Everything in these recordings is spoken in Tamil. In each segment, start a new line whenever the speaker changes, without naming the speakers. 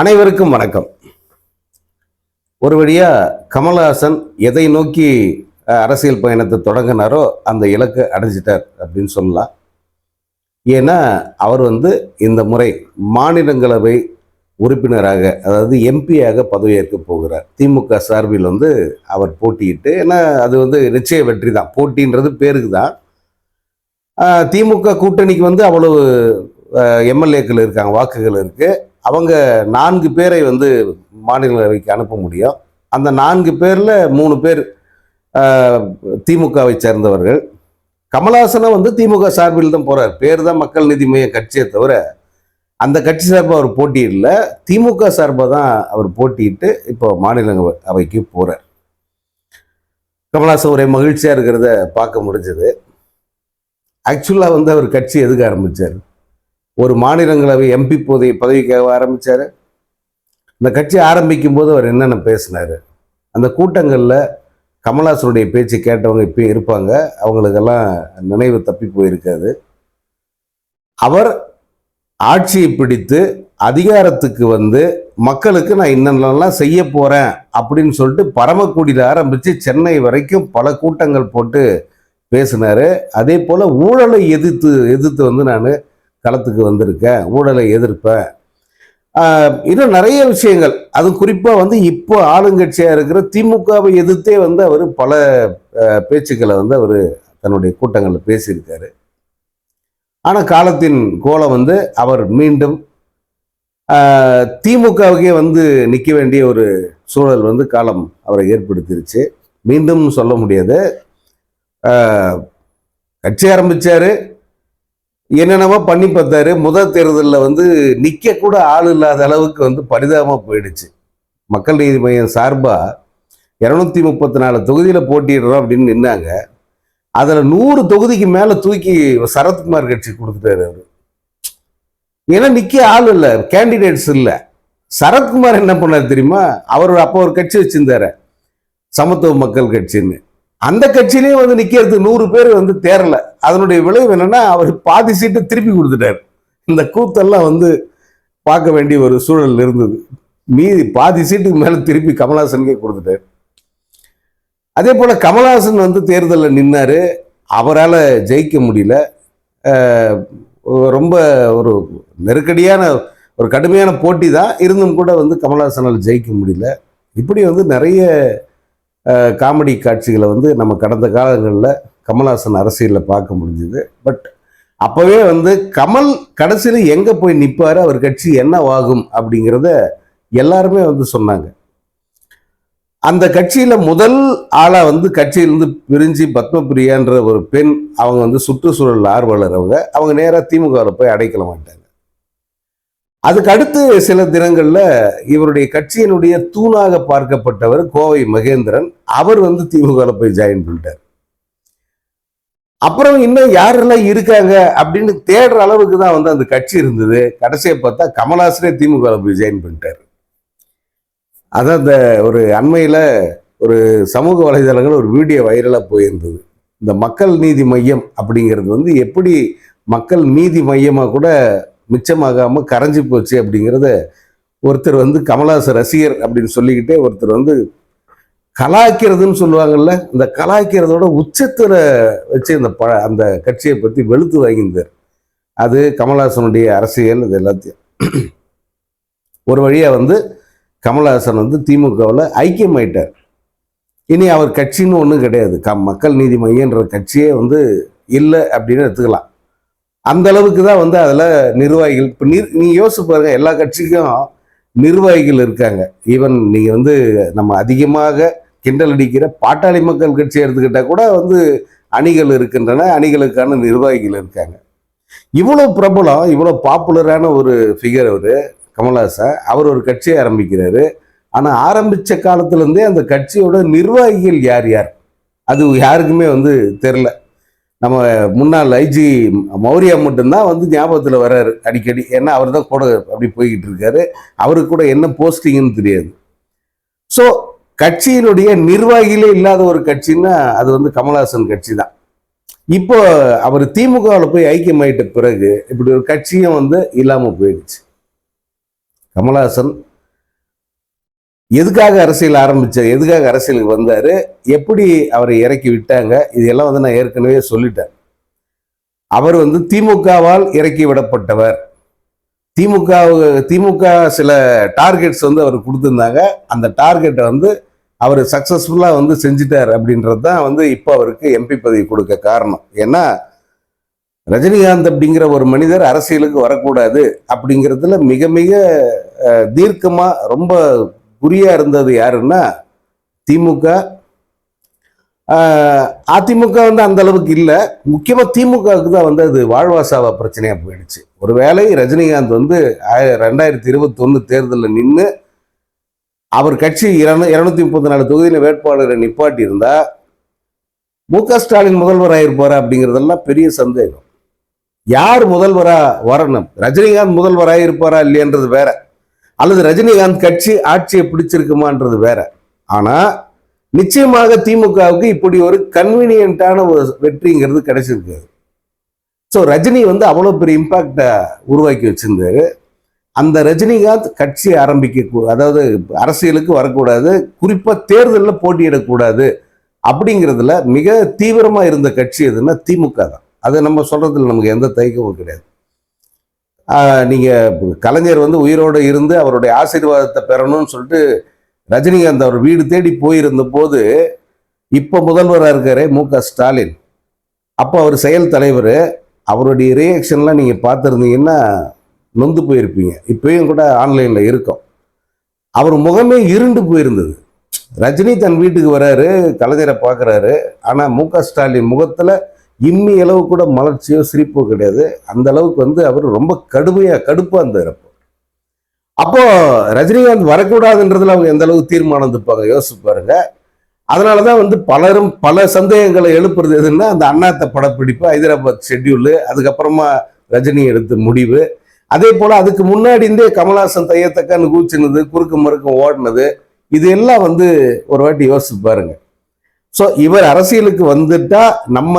அனைவருக்கும் வணக்கம். ஒரு வழியாக கமல்ஹாசன் எதை நோக்கி அரசியல் பயணத்தை தொடங்கினாரோ அந்த இலக்கை அடைஞ்சிட்டார் அப்படின்னு சொல்லலாம். ஏன்னா அவர் வந்து இந்த முறை மாநிலங்களவை உறுப்பினராக அதாவது எம்பியாக பதவியேற்க போகிறார். திமுக சார்பில் வந்து அவர் போட்டியிட்டு ஏன்னா அது வந்து நிச்சய வெற்றி தான். போட்டின்றது பேருக்கு தான். திமுக கூட்டணிக்கு வந்து அவ்வளவு எம்எல்ஏக்கள் இருக்காங்க வாக்குகள் இருக்குது அவங்க நான்கு பேரை வந்து மாநிலங்களவைக்கு அனுப்ப முடியும். அந்த நான்கு பேரில் மூணு பேர் திமுகவை சேர்ந்தவர்கள். கமலஹாசனை வந்து திமுக சார்பில் தான் போகிறார் பேர் தான் மக்கள் நீதி மைய கட்சியை தவிர அந்த கட்சி சார்பாக அவர் போட்டியிடல திமுக சார்பாக தான் அவர் போட்டியிட்டு இப்போ மாநிலங்களவைக்கு போகிறார் கமலஹாசன் ஒரே மகிழ்ச்சியாக இருக்கிறத பார்க்க முடிஞ்சது. ஆக்சுவலாக வந்து அவர் கட்சி எதுக்கு ஆரம்பிச்சார்? ஒரு மாநிலங்களவை எம்பி பதவி பதவிக்காக ஆரம்பித்தார் இந்த கட்சி ஆரம்பிக்கும் போது அவர் என்னென்ன பேசினாரு. அந்த கூட்டங்களில் கமல்ஹாசனுடைய பேச்சு கேட்டவங்க இப்போ இருப்பாங்க. அவங்களுக்கெல்லாம் நினைவு தப்பி போயிருக்காது. அவர் ஆட்சியை பிடித்து அதிகாரத்துக்கு வந்து மக்களுக்கு நான் இன்னென்னலாம் செய்ய போகிறேன் அப்படின்னு சொல்லிட்டு பரமக்குடியில் ஆரம்பித்து சென்னை வரைக்கும் பல கூட்டங்கள் போட்டு பேசினார். அதே போல் ஊழலை எதிர்த்து எதிர்த்து வந்து நான் களத்துக்கு வந்திருக்கேன் ஊழலை எதிர்ப்பேன் இன்னும் நிறைய விஷயங்கள். அது குறிப்பாக வந்து இப்போ ஆளுங்கட்சியாக இருக்கிற திமுகவை எதிர்த்தே வந்து அவர் பல பேச்சுக்களை வந்து அவர் தன்னுடைய கூட்டங்களில் பேசியிருக்காரு. ஆனால் காலத்தின் கோலம் வந்து அவர் மீண்டும் திமுகவுக்கே வந்து நிற்க வேண்டிய ஒரு சூழல் வந்து காலம் அவரை ஏற்படுத்திருச்சு. மீண்டும் சொல்ல முடியாது. கட்சி ஆரம்பித்தார் என்னென்னமோ பண்ணி பார்த்தாரு. முதல் தேர்தலில் வந்து நிற்க கூட ஆள் இல்லாத அளவுக்கு வந்து பரிதாபமாக போயிடுச்சு. மக்கள் நீதி மையம் சார்பாக இரநூத்தி முப்பத்தி நாலு தொகுதியில் போட்டிடுறோம் அப்படின்னு நின்னாங்க. அதில் நூறு தொகுதிக்கு மேலே தூக்கி சரத்குமார் கட்சி கொடுத்துட்டாரு அவர். ஏன்னா நிற்க ஆள் இல்லை கேண்டிடேட்ஸ் இல்லை. சரத்குமார் என்ன பண்ணார் தெரியுமா? அவர் அப்போ ஒரு கட்சி வச்சிருந்தாரு. சமத்துவ மக்கள் கட்சின்னு. அந்த கட்சியிலேயே வந்து நிக்கிறதுக்கு நூறு பேர் வந்து தேரல. அதனுடைய விளைவு என்னன்னா அவர் பாதி சீட்டு திருப்பி கொடுத்துட்டார். இந்த கூத்தெல்லாம் வந்து பார்க்க வேண்டிய ஒரு சூழல் இருந்தது. மீதி பாதி சீட்டுக்கு மேல திருப்பி கமலஹாசனுக்கே கொடுத்துட்டார். அதே போல கமலஹாசன் வந்து தேர்தலில் நின்னாரு. அவரால் ஜெயிக்க முடியல. ரொம்ப ஒரு நெருக்கடியான ஒரு கடுமையான போட்டி தான் இருந்தும் கூட வந்து கமலஹாசனால் ஜெயிக்க முடியல. இப்படி வந்து நிறைய காமெடி காட்சிகளை வந்து நம்ம கடந்த காலங்களில் கமல்ஹாசன் அரசியலில் பார்க்க முடிஞ்சுது. பட் அப்போவே வந்து கமல் கடைசியில் எங்கே போய் நிற்பார்? அவர் கட்சி என்னவாகும்? அப்படிங்கிறத எல்லாருமே வந்து சொன்னாங்க. அந்த கட்சியில் முதல் ஆளாக வந்து கட்சியிலேருந்து பிரிஞ்சு பத்மபிரியான்ற ஒரு பெண் அவங்க வந்து சுற்றுச்சூழல் ஆர்வலர் அவங்க. அவங்க நேராக திமுகவில் போய் அடைக்கல மாட்டாங்க அதுக்கு அடுத்து சில தினங்களில் இவருடைய கட்சியினுடைய தூணாக பார்க்கப்பட்டவர் கோவை மகேந்திரன். அவர் வந்து திமுகவில் போய் ஜாயின் பண்ணிட்டார். அப்புறம் இன்னும் யாரெல்லாம் இருக்காங்க அப்படின்னு தேடுற அளவுக்கு தான் வந்து அந்த கட்சி இருந்தது. கடைசியை பார்த்தா கமல்ஹாசனே திமுக போய் ஜாயின் பண்ணிட்டார். அதான் அந்த ஒரு அண்மையில் ஒரு சமூக வலைதளங்கள் ஒரு வீடியோ வைரலாக போயிருந்தது. இந்த மக்கள் நீதி மையம் அப்படிங்கிறது வந்து எப்படி மக்கள் நீதி மையமாக கூட மிச்சமாகாமல் கரைஞ்சி போச்சு அப்படிங்கிறத ஒருத்தர் வந்து கமலஹாசன் ரசிகர் அப்படின்னு சொல்லிக்கிட்டே ஒருத்தர் வந்து கலாய்க்கிறதுன்னு சொல்லுவாங்கல்ல இந்த கலாய்க்கிறதோட உச்சத்தில் வச்சு இந்த ப அந்த கட்சியை பற்றி வெளுத்து வாங்கியிருந்தார். அது கமலஹாசனுடைய அரசியல் இது எல்லாத்தையும். ஒரு வழியாக வந்து கமலஹாசன் வந்து திமுகவில் ஐக்கியமாயிட்டார். இனி அவர் கட்சின்னு ஒன்றும் கிடையாது. க மக்கள் நீதி மையன்ற கட்சியே வந்து இல்லை அப்படின்னு எடுத்துக்கலாம். அந்த அளவுக்கு தான் வந்து அதில் நிர்வாகிகள் இப்போ நிர் நீங்கள் யோசிச்சு பாருங்க எல்லா கட்சிக்கும் நிர்வாகிகள் இருக்காங்க. ஈவன் நீங்கள் வந்து நம்ம அதிகமாக கிண்டல் அடிக்கிற பாட்டாளி மக்கள் கட்சி எடுத்துக்கிட்டால் கூட வந்து அணிகள் இருக்கின்றன அணிகளுக்கான நிர்வாகிகள் இருக்காங்க. இவ்வளோ பிரபலம் இவ்வளோ பாப்புலரான ஒரு ஃபிகர் அவர் கமல்ஹாசன். அவர் ஒரு கட்சியை ஆரம்பிக்கிறாரு. ஆனால் ஆரம்பித்த காலத்துலேருந்தே அந்த கட்சியோட நிர்வாகிகள் யார் யார்? அது யாருக்குமே வந்து தெரில நம்ம முன்னாள் ஐஜி மௌரியா மட்டும்தான் வந்து ஞாபகத்தில் வர்றாரு அடிக்கடி. ஏன்னா அவர் தான் கூட அப்படி போய்கிட்டு இருக்காரு. அவருக்கு கூட என்ன போஸ்டிங்னு தெரியாது. ஸோ கட்சியினுடைய நிர்வாகிகளே இல்லாத ஒரு கட்சின்னா அது வந்து கமல்ஹாசன் கட்சி தான். இப்போ அவர் திமுகவில் போய் ஐக்கியமாயிட்ட பிறகு இப்படி ஒரு கட்சியும் வந்து இல்லாமல் போயிடுச்சு. கமல்ஹாசன் எதுக்காக அரசியல் ஆரம்பித்தார் எதுக்காக அரசியலுக்கு வந்தார்? எப்படி அவரை இறக்கி விட்டாங்க? இதெல்லாம் வந்து நான் ஏற்கனவே சொல்லிட்டேன். அவர் வந்து திமுகவால் இறக்கி விடப்பட்டவர். திமுக திமுக சில டார்கெட்ஸ் வந்து அவர் கொடுத்துருந்தாங்க. அந்த டார்கெட்டை வந்து அவர் சக்ஸஸ்ஃபுல்லாக வந்து செஞ்சிட்டார் அப்படின்றது தான் வந்து இப்போ அவருக்கு எம்பி பதவி கொடுக்க காரணம். ஏன்னா ரஜினிகாந்த் அப்படிங்கிற ஒரு மனிதர் அரசியலுக்கு வரக்கூடாது அப்படிங்கிறதுல மிக மிக தீர்க்கமாக ரொம்ப குறியாக இருந்தது யாருன்னா திமுக. அதிமுக வந்து அந்த அளவுக்கு இல்லை. முக்கியமாக திமுகவுக்கு தான் வந்து அது வாழ்வாசாவா பிரச்சனையாக போயிடுச்சு. ஒருவேளை ரஜினிகாந்த் வந்து ரெண்டாயிரத்தி இருபத்தொன்று தேர்தலில் நின்று அவர் கட்சி இரநூத்தி முப்பத்தி நாலு தொகுதியில் வேட்பாளரை நிப்பாட்டி இருந்தா மு க ஸ்டாலின் முதல்வராயிருப்பாரா அப்படிங்கிறதெல்லாம் பெரிய சந்தேகம். யார் முதல்வரா வரணும்? ரஜினிகாந்த் முதல்வராக இருப்பாரா இல்லையன்றது வேற. அல்லது ரஜினிகாந்த் கட்சி ஆட்சியை பிடிச்சிருக்குமான்றது வேற. ஆனா நிச்சயமாக திமுகவுக்கு இப்படி ஒரு கன்வீனியன்ட்டான ஒரு வெற்றிங்கிறது கிடைச்சிருக்காது ஸோ ரஜினி வந்து அவ்வளோ பெரிய இம்பாக்டை உருவாக்கி வச்சிருந்தாரு. அந்த ரஜினிகாந்த் கட்சி ஆரம்பிக்க கூ- அதாவது அரசியலுக்கு வரக்கூடாது குறிப்பாக தேர்தலில் போட்டியிடக்கூடாது அப்படிங்கிறதுல மிக தீவிரமாக இருந்த கட்சி எதுன்னா திமுக தான். அது நம்ம சொல்கிறதுல நமக்கு எந்த தயக்கமும் கிடையாது. நீங்கள் கலைஞர் வந்து உயிரோடு இருந்து அவருடைய ஆசீர்வாதத்தை பெறணும்னு சொல்லிட்டு ரஜினிகாந்த் அவர் வீடு தேடி போயிருந்த போது இப்போ முதல்வராக இருக்காரே மு க ஸ்டாலின். அப்போ அவர் செயல் தலைவர் அவருடைய ரியாக்ஷன்லாம் நீங்கள் பார்த்துருந்தீங்கன்னா நொந்து போயிருப்பீங்க. இப்பயும் கூட ஆன்லைனில் இருக்கும். அவர் முகமே இருண்டு போயிருந்தது. ரஜினி தன் வீட்டுக்கு வராரு கலைஞரை பார்க்குறாரு. ஆனால் மு க ஸ்டாலின் முகத்தில் இம்மி அளவு கூட மலர்ச்சியோ சிரிப்போ கிடையாது. அந்த அளவுக்கு வந்து அவர் ரொம்ப கடுமையாக கடுப்பாக இருந்தார் அப்போ. அப்போ ரஜினிகாந்த் வரக்கூடாதுன்றதுல அவங்க எந்த அளவுக்கு தீர்மானம் இருப்பாங்க யோசிச்சு பாருங்க. அதனால தான் வந்து பலரும் பல சந்தேகங்களை எழுப்புறது எதுன்னா அந்த அண்ணாத்த படப்பிடிப்பு ஹைதராபாத் ஷெட்யூலு அதுக்கப்புறமா ரஜினி எடுத்த முடிவு. அதே போல் அதுக்கு முன்னாடி இருந்தே கமல்ஹாசன் தையத்தக்கான்னு கூச்சினது குறுக்கு மறுக்கும் ஓடினது இது எல்லாம் வந்து ஒரு வாட்டி யோசிச்சு பாருங்க. ஸோ இவர் அரசியலுக்கு வந்துட்டா நம்ம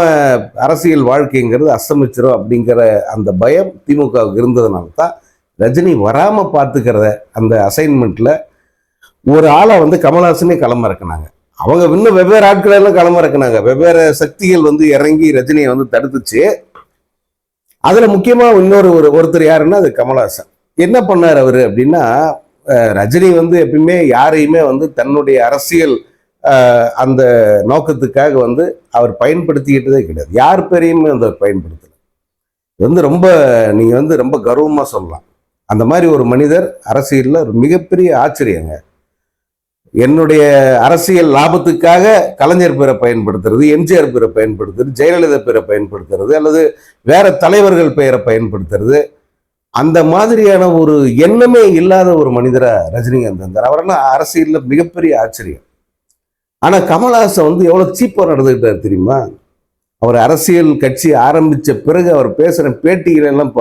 அரசியல் வாழ்க்கைங்கிறது அஸ்தமிச்சிரும் அப்படிங்கிற அந்த பயம் திமுகவுக்கு இருந்ததுனால தான் ரஜினி வராமல் பார்த்துக்கிறத அந்த அசைன்மெண்ட்டில் ஒரு ஆளை வந்து கமல்ஹாசனே களம் இறக்குனாங்க அவங்க இன்னும் வெவ்வேறு ஆட்கள் எல்லாம் களம் இறக்குனாங்க வெவ்வேறு சக்திகள் வந்து இறங்கி ரஜினியை வந்து தடுத்துச்சு. அதில் முக்கியமாக இன்னொரு ஒரு ஒருத்தர் யாருன்னா அது கமல்ஹாசன். என்ன பண்ணார் அவர் அப்படின்னா ரஜினி வந்து எப்பயுமே யாரையுமே வந்து தன்னுடைய அரசியல் அந்த நோக்கத்துக்காக வந்து அவர் பயன்படுத்திக்கிட்டதே கிடையாது. யார் பேரையுமே வந்து அவர் வந்து ரொம்ப நீங்கள் வந்து ரொம்ப கர்வமாக சொல்லலாம். அந்த மாதிரி ஒரு மனிதர் அரசியலில் ஒரு மிகப்பெரிய ஆச்சரியங்க. என்னுடைய அரசியல் லாபத்துக்காக கலைஞர் பேரை பயன்படுத்துறது எம்ஜிஆர் பேரை பயன்படுத்துறது ஜெயலலிதா பேரை பயன்படுத்துறது அல்லது வேற தலைவர்கள் பெயரை பயன்படுத்துறது அந்த மாதிரியான ஒரு எண்ணமே இல்லாத ஒரு மனிதராக ரஜினிகாந்த் இருந்தார் அவரெல்லாம் அரசியலில் மிகப்பெரிய ஆச்சரியம். ஆனால் கமல்ஹாசன் வந்து எவ்வளோ சீப்பாக நடந்துக்கிட்டார் தெரியுமா? அவர் அரசியல் கட்சி ஆரம்பித்த பிறகு அவர் பேசுகிற பேட்டிகள் எல்லாம்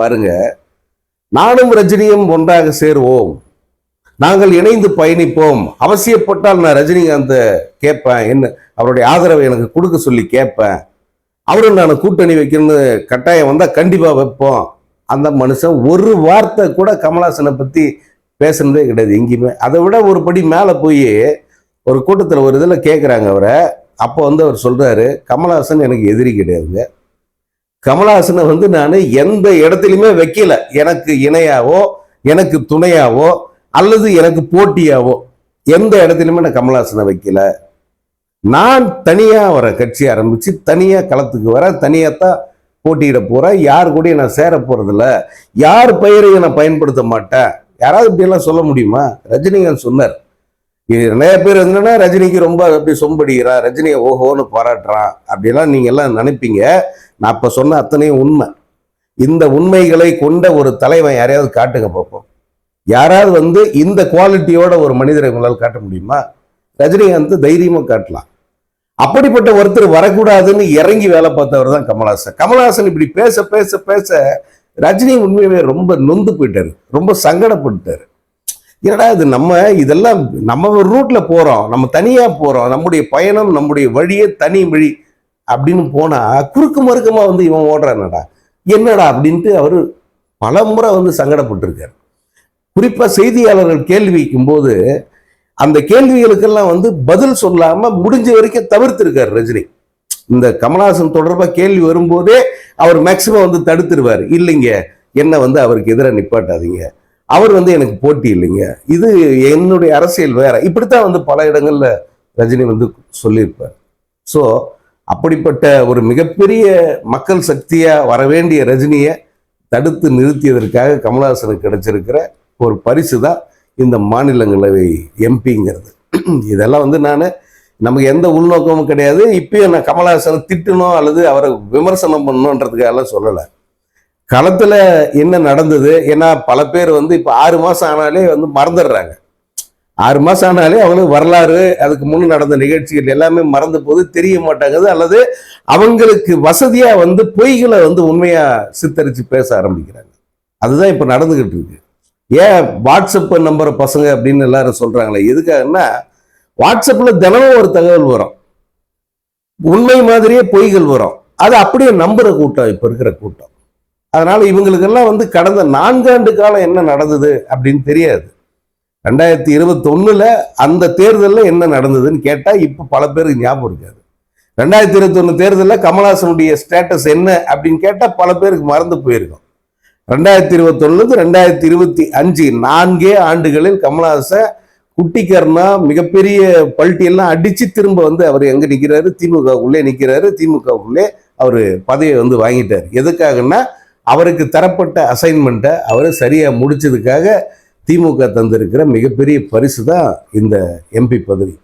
நானும் ரஜினியும் ஒன்றாக சேருவோம். நாங்கள் இணைந்து பயணிப்போம். அவசியப்பட்டால் நான் ரஜினிகாந்தை கேட்பேன். என்ன அவருடைய ஆதரவை எனக்கு கொடுக்க சொல்லி கேட்பேன். அவரும் நான் கூட்டணி வைக்கணும்னு கட்டாயம் வந்தால் கண்டிப்பாக வைப்போம். அந்த மனுஷன் ஒரு வார்த்தை கூட கமல்ஹாசனை பற்றி பேசுனதே கிடையாது எங்கேயுமே. அதை விட ஒரு படி மேலே போய் ஒரு கூட்டத்தில் ஒரு இதில் கேட்குறாங்க அவரை. அப்போ வந்து அவர் சொல்கிறாரு கமல்ஹாசன் எனக்கு எதிரி கிடையாதுங்க. கமல்ஹாசனை வந்து நான் எந்த இடத்துலையுமே வைக்கல. எனக்கு இணையாவோ எனக்கு துணையாவோ அல்லது எனக்கு போட்டியாவோ எந்த இடத்துலையுமே நான் கமல்ஹாசனை வைக்கல. நான் தனியாக வர கட்சி ஆரம்பித்து தனியாக களத்துக்கு வரேன் தனியாக தான் போட்டியிட போகிறேன் யார் கூடயும் நான் சேர போகிறதில்ல யார் பெயரையும் நான் பயன்படுத்த மாட்டேன். யாராவது இப்படியெல்லாம் சொல்ல முடியுமா? ரஜினிகாந்த் சொன்னார். நிறைய பேர் என்னன்னா ரஜினிக்கு ரொம்ப அப்படி சொம்படிக்கிறான் ரஜினியை ஓஹோன்னு பாராட்டுறான் அப்படிலாம் நீங்க எல்லாம் நினைப்பீங்க. நான் இப்ப சொன்ன அத்தனையும் உண்மை. இந்த உண்மைகளை கொண்ட ஒரு தலைவன் யாரையாவது காட்டுங்க பார்ப்போம். யாராவது வந்து இந்த குவாலிட்டியோட ஒரு மனிதரை உங்களால் காட்ட முடியுமா? ரஜினிகாந்த் தைரியமாக காட்டலாம். அப்படிப்பட்ட ஒருத்தர் வரக்கூடாதுன்னு இறங்கி வேலை பார்த்தவர் தான் கமல்ஹாசன். கமல்ஹாசன் இப்படி பேச பேச பேச ரஜினி உண்மையுமே ரொம்ப நொந்து போயிட்டாரு. ரொம்ப சங்கடப்பட்டாரு என்னடா இது நம்ம இதெல்லாம் நம்ம ரூட்டில் ரூட்ல போறோம். நம்ம தனியா போறோம். நம்முடைய பயணம் நம்முடைய வழியே தனி வழி அப்படின்னு போனா குறுக்கு மறுக்கமா வந்து இவன் ஓடுறானடா என்னடா? அப்படின்ட்டு அவர் பல முறை வந்து சங்கடப்பட்டிருக்காரு. குறிப்பா செய்தியாளர்கள் கேள்வி வைக்கும்போது அந்த கேள்விகளுக்கெல்லாம் வந்து பதில் சொல்லாம முடிஞ்ச வரைக்கும் தவிர்த்திருக்கார் ரஜினி. இந்த கமலஹாசன் தொடர்பாக கேள்வி வரும்போதே அவர் மேக்சிமம் வந்து தடுத்துருவார். இல்லைங்க என்ன வந்து அவருக்கு எதிராக நிப்பாட்டாதீங்க. அவர் வந்து எனக்கு போட்டி இல்லைங்க. இது என்னுடைய அரசியல் வேற. இப்படித்தான் வந்து பல இடங்கள்ல ரஜினி வந்து சொல்லியிருப்பார். ஸோ அப்படிப்பட்ட ஒரு மிகப்பெரிய மக்கள் சக்தியா வரவேண்டிய ரஜினியை தடுத்து நிறுத்தியதற்காக கமலஹாசனுக்கு கிடைச்சிருக்கிற ஒரு பரிசு தான் இந்த மாநிலங்களவை எம்பிங்கிறது. இதெல்லாம் வந்து நான் நமக்கு எந்த உள்நோக்கமும் கிடையாது. இப்பயும் நான் கமலஹாசனை திட்டணும் அல்லது அவரை விமர்சனம் பண்ணணுன்றதுக்காக சொல்லலை. களத்தில் என்ன நடந்தது? ஏன்னா பல பேர் வந்து இப்போ ஆறு மாதம் ஆனாலே வந்து மறந்துடுறாங்க. ஆறு மாதம் ஆனாலே அவங்களுக்கு வரலாறு அதுக்கு முன்னே நடந்த நிகழ்ச்சிகள் எல்லாமே மறந்து போது தெரிய மாட்டாங்குது. அல்லது அவங்களுக்கு வசதியாக வந்து பொய்களை வந்து உண்மையாக சித்தரித்து பேச ஆரம்பிக்கிறாங்க. அதுதான் இப்போ நடந்துகிட்டு இருக்கு. ஏன் வாட்ஸ்அப் நம்புற பசங்க அப்படின்னு எல்லாரும் சொல்றாங்களே எதுக்காகன்னா வாட்ஸ்அப்பில் தினமும் ஒரு தகவல் வரும். உண்மை மாதிரியே பொய்கள் வரும். அது அப்படியே நம்புற கூட்டம் இப்போ இருக்கிற கூட்டம். அதனால இவங்களுக்கெல்லாம் வந்து கடந்த நான்காண்டு காலம் என்ன நடந்தது அப்படின்னு தெரியாது. ரெண்டாயிரத்தி இருபத்தொன்னுல அந்த தேர்தலில் என்ன நடந்ததுன்னு கேட்டா இப்போ பல பேருக்கு ஞாபகம் இருக்காது. ரெண்டாயிரத்தி இருபத்தொன்னு தேர்தலில் கமல்ஹாசனுடைய ஸ்டேட்டஸ் என்ன அப்படின்னு கேட்டா பல பேருக்கு மறந்து போயிருக்கும். ரெண்டாயிரத்தி இருபத்தொன்னுலேருந்து ரெண்டாயிரத்தி இருபத்தி அஞ்சு நான்கே ஆண்டுகளில் கமல்ஹாசன் குட்டிக்கர்னா மிகப்பெரிய பல்ட்டியெல்லாம் அடிச்சு திரும்ப வந்து அவர் எங்க நிற்கிறாரு திமுகவுக்குள்ளே நிற்கிறாரு திமுகவுக்குள்ளே அவர் பதவியை வந்து வாங்கிட்டார். எதுக்காகன்னா அவருக்கு தரப்பட்ட அசைன்மெண்ட்டை அவர் சரியாக முடிச்சதுக்காக திமுக தந்திருக்கிற மிகப்பெரிய பரிசு தான் இந்த எம்பி பதவி.